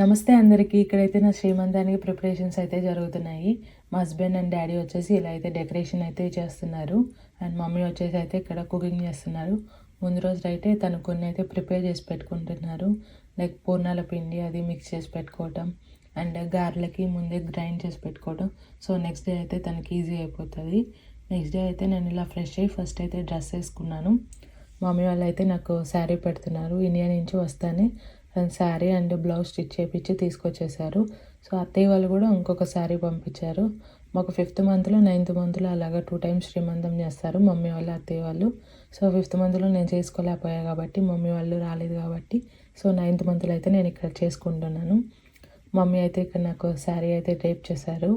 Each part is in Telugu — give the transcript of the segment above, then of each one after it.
నమస్తే అందరికీ. ఇక్కడైతే నా శ్రీమంతానికి ప్రిపరేషన్స్ అయితే జరుగుతున్నాయి. మా హస్బెండ్ అండ్ డాడీ వచ్చేసి ఇలా అయితే డెకరేషన్ అయితే చేస్తున్నారు. అండ్ మమ్మీ వచ్చేసి అయితే ఇక్కడ కుకింగ్ చేస్తున్నారు. ముందు రోజు అయితే తను కొన్ని అయితే ప్రిపేర్ చేసి పెట్టుకుంటున్నారు. లైక్ పూర్ణాల పిండి అది మిక్స్ చేసి పెట్టుకోవటం. అండ్ గారెలకి ముందే గ్రైండ్ చేసి పెట్టుకోవడం సో నెక్స్ట్ డే అయితే తనకి ఈజీ అయిపోతుంది. నెక్స్ట్ డే అయితే నేను ఇలా ఫ్రెష్ అయ్యి ఫస్ట్ అయితే డ్రెస్ వేసుకున్నాను. మమ్మీ వాళ్ళు అయితే నాకు శారీ పెడుతున్నారు. ఇండియా నుంచి వస్తానే శారీ అండ్ బ్లౌజ్ స్టిచ్ చేయించి తీసుకొచ్చేసారు. సో అత్తయ్య వాళ్ళు కూడా ఇంకొక శారీ పంపించారు. మాకు ఫిఫ్త్ మంత్లో నైన్త్ మంత్లో అలాగా టూ టైమ్స్ శ్రీమంతం చేస్తారు మమ్మీ వాళ్ళు అత్తయ్య వాళ్ళు. సో ఫిఫ్త్ మంత్లో నేను చేసుకోలేకపోయా కాబట్టి మమ్మీ వాళ్ళు రాలేదు కాబట్టి సో నైన్త్ మంత్లో అయితే నేను ఇక్కడ చేసుకుంటున్నాను. మమ్మీ అయితే ఇక్కడ నాకు శారీ అయితే టైప్ చేశారు.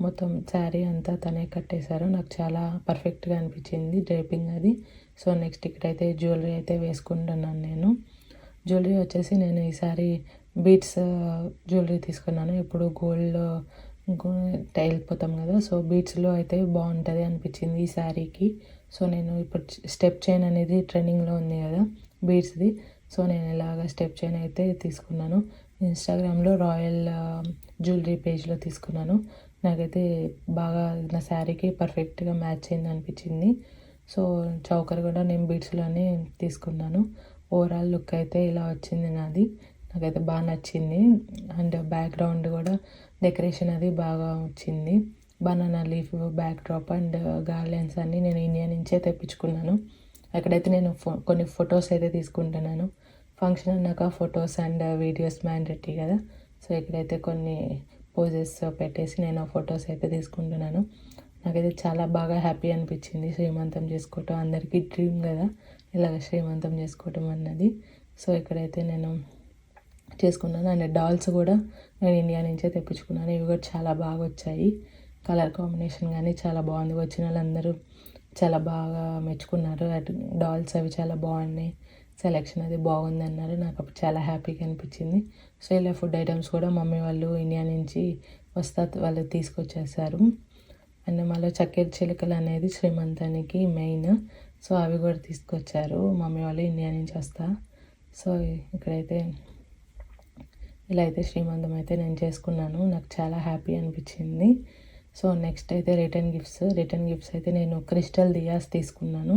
మొత్తం శారీ అంతా తనే కట్టేశారు. నాకు చాలా పర్ఫెక్ట్గా అనిపించింది డ్రైపింగ్ అది. సో నెక్స్ట్ ఇక్కడైతే జ్యువెలరీ అయితే వేసుకుంటున్నాను నేను. జ్యువెలరీ వచ్చేసి నేను ఈసారి బీట్స్ జ్యువెలరీ తీసుకున్నాను. ఇప్పుడు గోల్డ్ వెళ్ళిపోతాం కదా సో బీట్స్లో అయితే బాగుంటుంది అనిపించింది ఈ శారీకి సో నేను ఇప్పుడు స్టెప్ చైన్ అనేది ట్రెండింగ్లో ఉంది కదా బీట్స్ది సో నేను ఇలాగ స్టెప్ చైన్ అయితే తీసుకున్నాను. ఇన్స్టాగ్రామ్లో రాయల్ జ్యువెలరీ పేజ్లో తీసుకున్నాను. నాకైతే బాగా నా శారీకి పర్ఫెక్ట్గా మ్యాచ్ అయింది అనిపించింది. సో చౌకర్ కూడా నేను బీట్స్లోనే తీసుకున్నాను. ఓవరాల్ లుక్ అయితే ఇలా వచ్చింది నాది. నాకైతే బాగా నచ్చింది. అండ్ బ్యాక్గ్రౌండ్ కూడా డెకరేషన్ అది బాగా వచ్చింది. Banana leaf backdrop and garlands అన్నీ నేను ఇండియా నుంచే తెప్పించుకున్నాను. అక్కడైతే నేను ఫో కొన్ని ఫొటోస్ అయితే తీసుకుంటున్నాను. ఫంక్షన్ అన్నాక ఫొటోస్ అండ్ వీడియోస్ మ్యాండేటరీ కదా. సో ఇక్కడైతే కొన్ని పోజెస్ పెట్టేసి నేను ఫొటోస్ అయితే తీసుకుంటున్నాను. నాకైతే చాలా బాగా హ్యాపీ అనిపించింది శ్రీమంతం చేసుకోవటం అందరికీ డ్రీమ్ కదా. ఇలాగ శ్రీమంతం చేసుకోవటం అన్నది. సో ఇక్కడైతే నేను చేసుకున్నాను. అండ్ డాల్స్ కూడా నేను ఇండియా నుంచే తెప్పించుకున్నాను. ఇవి కూడా చాలా బాగా వచ్చాయి. కలర్ కాంబినేషన్ కానీ చాలా బాగుంది. వచ్చిన వాళ్ళందరూ చాలా బాగా మెచ్చుకున్నారు. అటు డాల్స్ అవి చాలా బాగున్నాయి. సెలెక్షన్ అది బాగుంది అన్నారు. నాకు అప్పుడు చాలా హ్యాపీగా అనిపించింది. సో ఇలా ఫుడ్ ఐటమ్స్ కూడా మమ్మీ వాళ్ళు ఇండియా నుంచి వస్తా వాళ్ళు తీసుకొచ్చేసారు. అండ్ మళ్ళీ చక్కెర చిలుకలు అనేది శ్రీమంతానికి మెయిన్. సో అవి కూడా తీసుకొచ్చారు. మమ్మీ వాళ్ళు ఇండియా నుంచి వస్తా. సో ఇక్కడైతే ఇలా అయితే శ్రీమంతం అయితే నేను చేసుకున్నాను. నాకు చాలా హ్యాపీ అనిపించింది. సో నెక్స్ట్ అయితే రిటర్న్ గిఫ్ట్స్. రిటర్న్ గిఫ్ట్స్ అయితే నేను క్రిస్టల్ దియాస్ తీసుకున్నాను.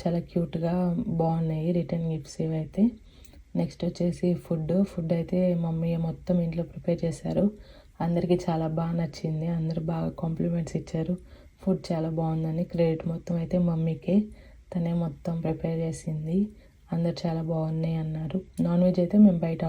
చాలా క్యూట్గా బాగున్నాయి రిటర్న్ గిఫ్ట్స్ ఇవైతే. నెక్స్ట్ వచ్చేసి ఫుడ్ ఫుడ్ అయితే మమ్మీ మొత్తం ఇంట్లో ప్రిపేర్ చేశారు. అందరికీ చాలా బాగా నచ్చింది. అందరూ బాగా కాంప్లిమెంట్స్ ఇచ్చారు. ఫుడ్ చాలా బాగుందని క్రెడిట్ మొత్తం అయితే మమ్మీకే. తనే మొత్తం ప్రిపేర్ చేసింది. అందరు చాలా బాగున్నాయి అన్నారు. నాన్ వెజ్ అయితే మేము బయట